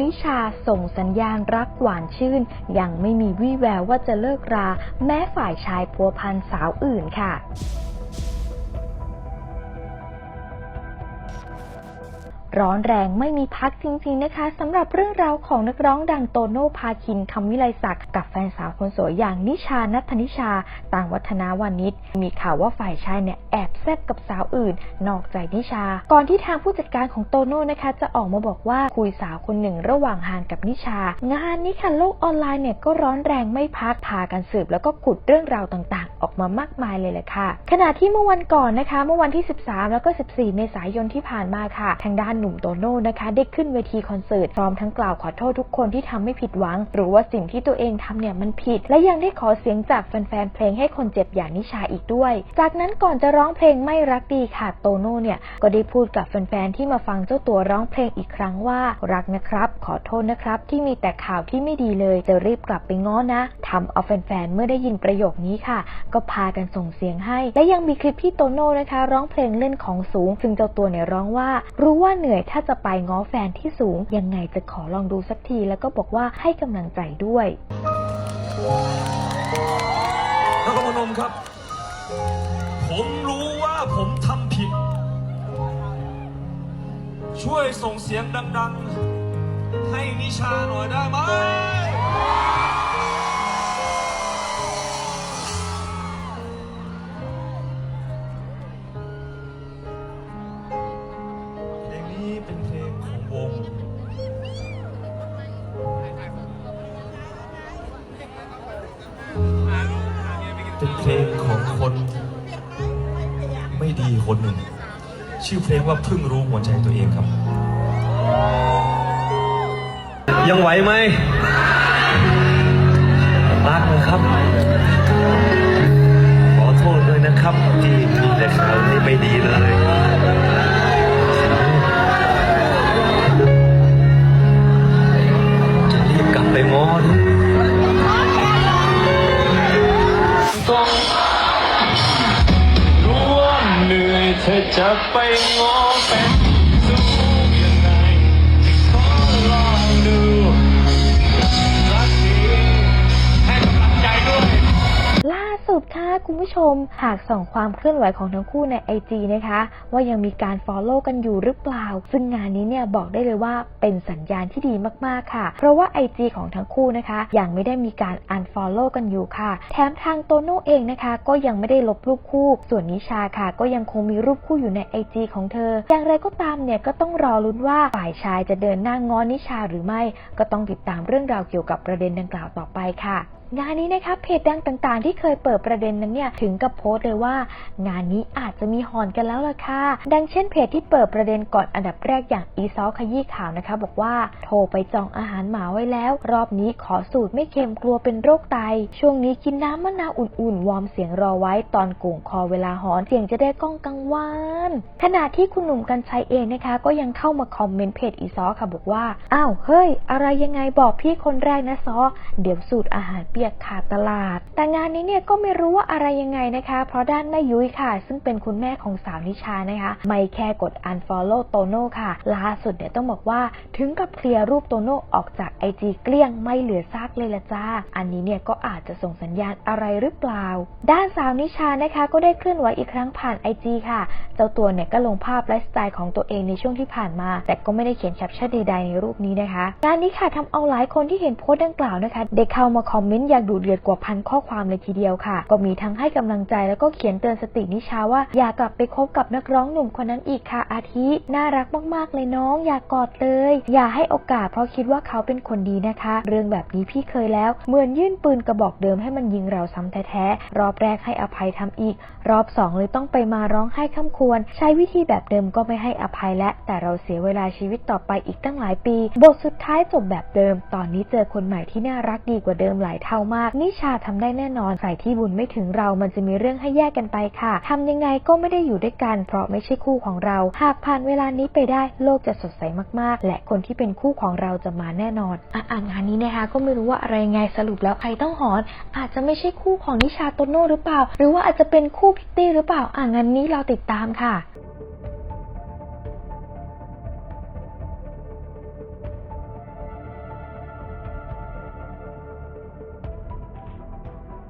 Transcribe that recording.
นิชาส่งสัญญาณรักหวานชื่น ยังไม่มีวี่แววว่าจะเลิกรา แม้ฝ่ายชายพัวพันสาวอื่นค่ะ ร้อนแรงไม่มีพักจริงๆนะคะสำหรับเรื่องราวของนักร้องดังโตโน่พาคินคำวิไลศักดิ์กับแฟนสาวคนสวยอย่างนิชานัทธนิชา ต่างวัฒนาวานิชมีข่าวว่าฝ่ายชายเนี่ยแอบแซบกับสาวอื่น นอกใจนิชา ก่อนที่ทางผู้จัดการของโตโน่นะคะ จะออกมาบอกว่าคุยสาวคนหนึ่งระหว่างห่างกับนิชา งานนี้ค่ะโลกออนไลน์เนี่ยก็ร้อนแรงไม่พักพากันสืบ แล้วก็ขุดเรื่องราวต่างๆ ออกมามากมายเลยแหละค่ะ ขณะที่เมื่อวันก่อนนะคะ เมื่อวันที่ 13 แล้วก็ 14 เมษายนที่ผ่านมาค่ะ ทางด้านหนุ่มโตโน่นะคะ ได้ขึ้นเวทีคอนเสิร์ตพร้อมทั้งกล่าวขอโทษทุกคนที่ทำให้ผิดหวัง หรือว่าสิ่งที่ตัวเองทำเนี่ยมันผิด และยังได้ขอเสียงจากแฟนๆเพลงให้คนเจ็บอย่างนิชาอีกด้วย จากนั้นก่อนจะร้องเพลงไม่รักดีค่ะโตโน่เนี่ยก็ได้พูดกับแฟนๆที่มาฟังเจ้าตัวร้องเพลงอีกครั้งว่ารักนะครับ ขอโทษนะครับที่มีแต่ข่าวที่ไม่ดีเลย จะรีบกลับไปง้อนะทำเอาแฟนๆเมื่อได้ยินประโยคนี้ค่ะ ก็พากันส่งเสียงให้ และยังมีคลิปที่โตโน่นะคะ ร้องเพลงเล่นของสูง ซึ่งเจ้าตัวเนี่ยร้องว่า รู้ว่าเหนื่อยื่อยถ้าจะไปง้อแฟนที่สูง ยังไงจะขอลองดูสักที แล้วก็บอกว่าให้กำลังใจด้วยนครพนมครับ ผมรู้ว่าผมทำผิด ช่วยส่งเสียงดัง ๆ ให้นิชาหน่อยได้ไหม เพลงของคนไม่ดีคนหนึ่ง ชื่อเพลงว่าเพิ่งรู้หัวใจตัวเองครับ ยังไหวไหม เธอจะไปง้อแฟน สุดค่ะคุณผู้ชม หากส่องความเคลื่อนไหวของทั้งคู่ใน IG นะคะ ว่ายังมีการ Follow กันอยู่หรือเปล่า ซึ่งงานนี้เนี่ยบอกได้เลยว่าเป็นสัญญาณที่ดีมากๆค่ะ เพราะว่า IG ของทั้งคู่นะคะยังไม่ได้มีการ Unfollow กันอยู่ค่ะ แถมทางโตโน่เองนะคะ ก็ยังไม่ได้ลบรูปคู่ ส่วนนิชาค่ะ ก็ยังคงมีรูปคู่อยู่ใน IG ของเธอ อย่างไรก็ตามเนี่ยก็ต้องรอลุ้นว่าฝ่ายชายจะเดินหน้างง้อนิชาหรือไม่ ก็ต้องติดตามเรื่องราวเกี่ยวกับประเด็นดังกล่าวต่อไปค่ะ งานนี้นะคะเพจดังต่างๆ ที่เคยเปิดประเด็นนั้นเนี่ยถึงกับโพสต์เลยว่า งานนี้อาจจะมีหอนกันแล้วล่ะค่ะดังเช่นเพจที่เปิดประเด็นก่อนอันดับแรกอย่างอีซอขยี้ข่าวนะคะ บอกว่าโทรไปจองอาหารหมาไว้แล้ว รอบนี้ขอสูตรไม่เค็มกลัวเป็นโรคไต ช่วงนี้กินน้ำมะนาวอุ่นๆ วอร์มเสียงรอไว้ตอนโก่งคอเวลาหอนเสียงจะได้ก้องกังวานขณะที่คุณหนุ่มกัญชัยเองนะคะ ก็ยังเข้ามาคอมเมนต์เพจอีซอค่ะบอกว่าอ้าวเฮ้ย อะไรยังไงบอกพี่คนแรกนะซอ เดี๋ยวสูตรอาหารเปียกขาดตลาด แต่งานนี้เนี่ยก็ไม่รู้ว่าอะไรยังไงนะคะ เพราะด้านแม่ยุ้ยค่ะ ซึ่งเป็นคุณแม่ของสาวนิชานะคะ ไม่แค่กด unfollow โตโน่ค่ะ ล่าสุดเนี่ยต้องบอกว่าถึงกับเคลียร์รูปโตโน่ออกจากไอจีเกลี้ยงไม่เหลือซากเลยละจ้า อันนี้เนี่ยก็อาจจะส่งสัญญาณอะไรหรือเปล่า ด้านสาวนิชานะคะ ก็ได้เคลื่อนไหวอีกครั้งผ่านไอจีค่ะ เจ้าตัวเนี่ยก็ลงภาพไลฟ์สไตล์ของตัวเองในช่วงที่ผ่านมา แต่ก็ไม่ได้เขียนแคปชั่นใดๆในรูปนี้นะคะงานนี้ค่ะทำเอาหลายคนที่เห็นโพสต์ดังกล่าวนะคะได้เข้ามาคอมเมนต์อย่างดุเดือดกว่าพันข้อความเลยทีเดียวค่ะ ก็มีทั้งให้กำลังใจแล้วก็เขียนเตือนสตินิชาว่า อย่ากลับไปคบกับนักร้องหนุ่มคนนั้นอีกค่ะอาทิน่ารักมากๆเลยน้อง อย่ากอดเลย อย่าให้โอกาสเพราะคิดว่าเขาเป็นคนดีนะคะ เรื่องแบบนี้พี่เคยแล้วเหมือนยื่นปืนกระบอกเดิมให้มันยิงเราซ้ำแท้ๆรอบแรกให้อภัยทำอีก รอบสองเลยต้องไปมาร้องไห้ข้ามควร ใช้วิธีแบบเดิมก็ไม่ให้อภัยและ แต่เราเสียเวลาชีวิตต่อไปอีกตั้งหลายปี บทสุดท้ายจบแบบเดิม ตอนนี้เจอคนใหม่ที่น่ารักดีกว่าเดิมหลายเท่ามาก นิชาทำได้แน่นอนใส่ที่บุญไม่ถึงเรามันจะมีเรื่องให้แยกกันไปค่ะทำยังไงก็ไม่ได้อยู่ด้วยกัน เพราะไม่ใช่คู่ของเรา หากผ่านเวลานี้ไปได้โลกจะสดใสมากๆ และคนที่เป็นคู่ของเราจะมาแน่นอนอะงานนี้นะคะก็ไม่รู้ว่าอะไรไงสรุปแล้วใครต้องหอน อาจจะไม่ใช่คู่ของนิชาโตโน่หรือเปล่า หรือว่าอาจจะเป็นคู่พิตตี้หรือเปล่าอะงั้นนี้เราติดตามค่ะ